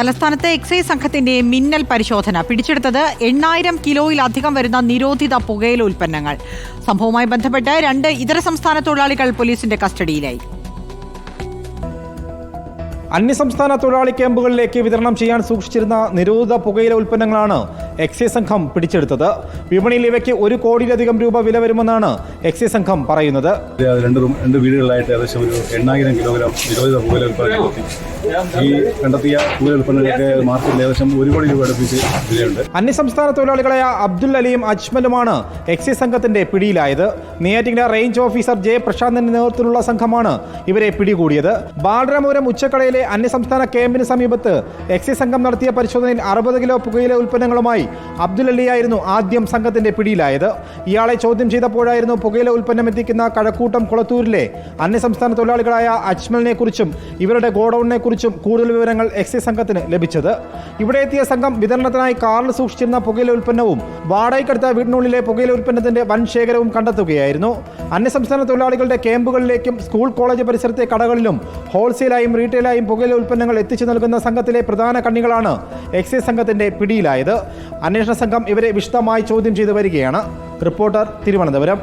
തലസ്ഥാനത്തെ എക്സൈസ് സംഘത്തിന്റെ മിന്നൽ പരിശോധന. പിടിച്ചെടുത്തത് എണ്ണായിരം കിലോയിലധികം വരുന്ന നിരോധിത പുകയില ഉൽപ്പന്നങ്ങൾ. സംഭവവുമായി ബന്ധപ്പെട്ട് രണ്ട് ഇതര സംസ്ഥാന തൊഴിലാളികൾ പോലീസിന്റെ കസ്റ്റഡിയിലായി. അന്യസംസ്ഥാന തൊഴിലാളി ക്യാമ്പുകളിലേക്ക് വിതരണം ചെയ്യാൻ സൂക്ഷിച്ചിരുന്ന നിരോധിത പുകയില ഉൽപ്പന്നങ്ങളാണ് എക്സൈസ് സംഘം പിടിച്ചെടുത്തത്. വിപണിയിൽ ഇവയ്ക്ക് ഒരു കോടിയിലധികം രൂപ വില വരുമെന്നാണ് എക്സൈസ് സംഘം പറയുന്നത്. രണ്ട് രണ്ട് വീടുകളിലായിട്ട് ഏകദേശം ഒരു എണ്ണായിരം കിലോഗ്രാം നിരോധിത പുകയില ഉൽപ്പന്നം കണ്ടെത്തി ഈ കണ്ടെത്തിയ പുകയില ഉൽപ്പന്നങ്ങൾക്ക് മാർക്കറ്റിൽ ഏകദേശം ഒരു കോടി രൂപ അടുപ്പിച്ച് വിലയുണ്ട്. അന്യസംസ്ഥാന തൊഴിലാളികളായ അബ്ദുൽ അലിയും അജ്മലുമാണ് എക്സൈസ് സംഘത്തിന്റെ പിടിയിലായത്. നെയ്യാറ്റിങ്കര റേഞ്ച് ഓഫീസർ ജെ പ്രശാന്തിന്റെ നേതൃത്വത്തിലുള്ള സംഘമാണ് ഇവരെ പിടികൂടിയത്. ബാലരാമപുരം ഉച്ചക്കടയിലെ അന്യസംസ്ഥാന ക്യാമ്പിന് സമീപത്ത് എക്സൈസ് സംഘം നടത്തിയ പരിശോധനയിൽ അറുപത് കിലോ പുകയില ഉൽപ്പന്നങ്ങളുമായി അബ്ദുൽ അലിയായിരുന്നു ആദ്യം സംഘത്തിന്റെ പിടിയിലായത്. ഇയാളെ ചോദ്യം ചെയ്തപ്പോഴായിരുന്നു പുകയില ഉൽപ്പന്നം എത്തിക്കുന്ന കഴക്കൂട്ടം കുളത്തൂരിലെ അന്യസംസ്ഥാന തൊഴിലാളികളായ അജ്മലിനെ കുറിച്ചും ഇവരുടെ ഗോഡൌണിനെ കുറിച്ചും കൂടുതൽ വിവരങ്ങൾ എക്സൈസ് സംഘത്തിന് ലഭിച്ചത്. ഇവിടെ എത്തിയ സംഘം വിതരണത്തിനായി കാറിൽ സൂക്ഷിച്ചിരുന്ന പുകയില ഉൽപ്പന്നവും വാടകയ്ക്കെടുത്ത വീടിനുള്ളിലെ പുകയില ഉൽപ്പന്നത്തിന്റെ വൻ ശേഖരവും കണ്ടെത്തുകയായിരുന്നു. അന്യസംസ്ഥാന തൊഴിലാളികളുടെ ക്യാമ്പുകളിലേക്കും സ്കൂൾ കോളേജ് പരിസരത്തെ കടകളിലും ഹോൾസെയിലായും റീറ്റെയിലായും പുകയില ഉൽപ്പന്നങ്ങൾ എത്തിച്ചു നൽകുന്ന സംഘത്തിലെ പ്രധാന കണ്ണികളാണ് എക്സൈസ് സംഘത്തിന്റെ പിടിയിലായത്. അന്വേഷണ സംഘം ഇവരെ വിശദമായി ചോദ്യം ചെയ്തു വരികയാണ്. റിപ്പോർട്ടർ തിരുവനന്തപുരം.